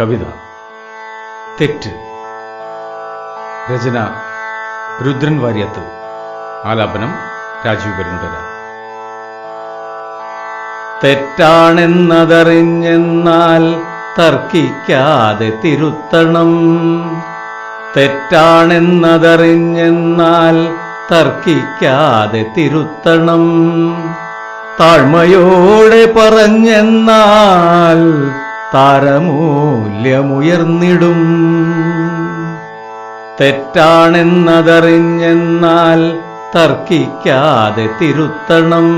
കവിത. തെറ്റ്. രചന. രുദ്രൻ വാര്യത്ത്. ആലാപനം. രാജീവ് പെരുന്തര തെറ്റാണെന്നതറിഞ്ഞെന്നാൽ തർക്കിക്കാതെ തിരുത്തണം. തെറ്റാണെന്നതറിഞ്ഞെന്നാൽ തർക്കിക്കാതെ തിരുത്തണം. താഴ്മയോടെ പറഞ്ഞെന്നാൽ താരമൂല്യമുയർന്നിടും. തെറ്റാണെന്നതറിഞ്ഞെന്നാൽ തർക്കിക്കാതെ തിരുത്തണം.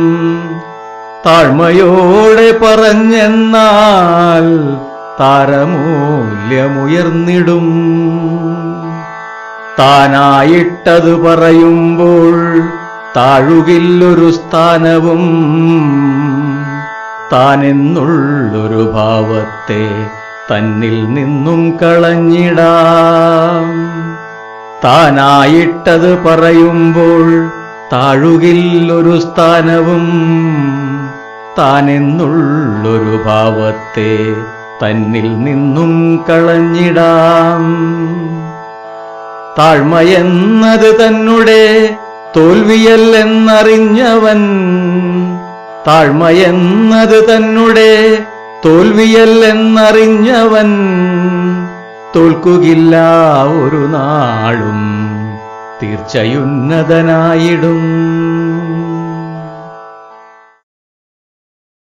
താഴ്മയോടെ പറഞ്ഞെന്നാൽ താരമൂല്യമുയർന്നിടും. താനായിട്ടത് പറയുമ്പോൾ താഴുകില്ലൊരു സ്ഥാനവും താനെന്നുള്ളൊരു ഭാവത്തെ തന്നിൽ നിന്നും കളഞ്ഞിടാം. താനായിട്ടത് പറയുമ്പോൾ താഴുകില്ലൊരു സ്ഥാനവും താനെന്നുള്ളൊരു ഭാവത്തെ തന്നിൽ നിന്നും കളഞ്ഞിടാം. താഴ്മയെന്നത് തന്നെ തോൽവിയല്ലെന്നറിഞ്ഞവൻ താഴ്മയെന്നത് തന്നെ തോൽവിയല്ലെന്നറിഞ്ഞവൻ തോൽക്കുകില്ല ഒരു നാളും തീർച്ചയുന്നതനായിടും.